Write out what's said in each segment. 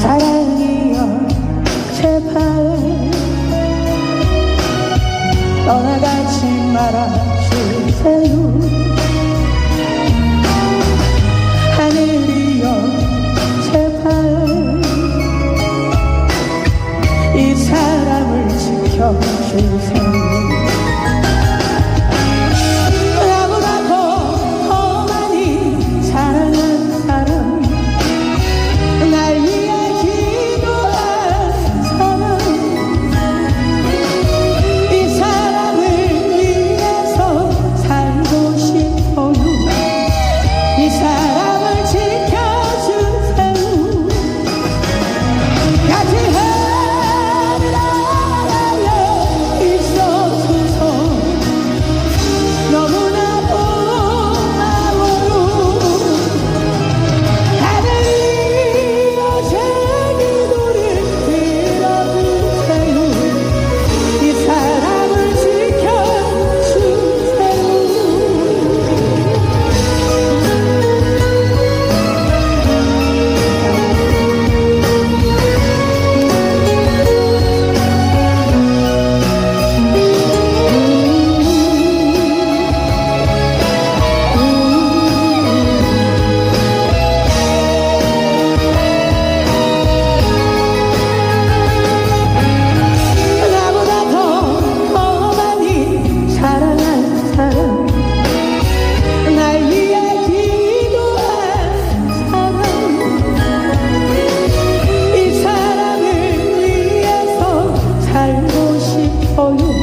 사랑이여 제발 떠나가지 말아주세요. 하늘이여 제발 이 사람을 지켜주세요. for you.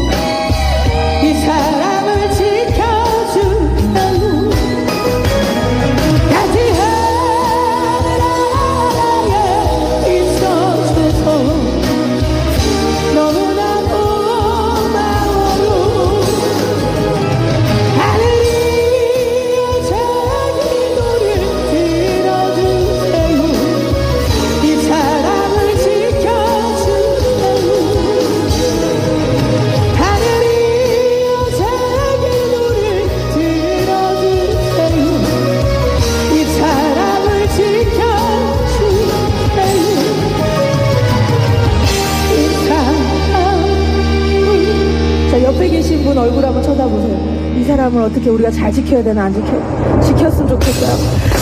옆에 계신 분 얼굴 한번 쳐다보세요. 이 사람을 어떻게 우리가 잘 지켜야 되나 안 지켜 지켰으면 좋겠어요.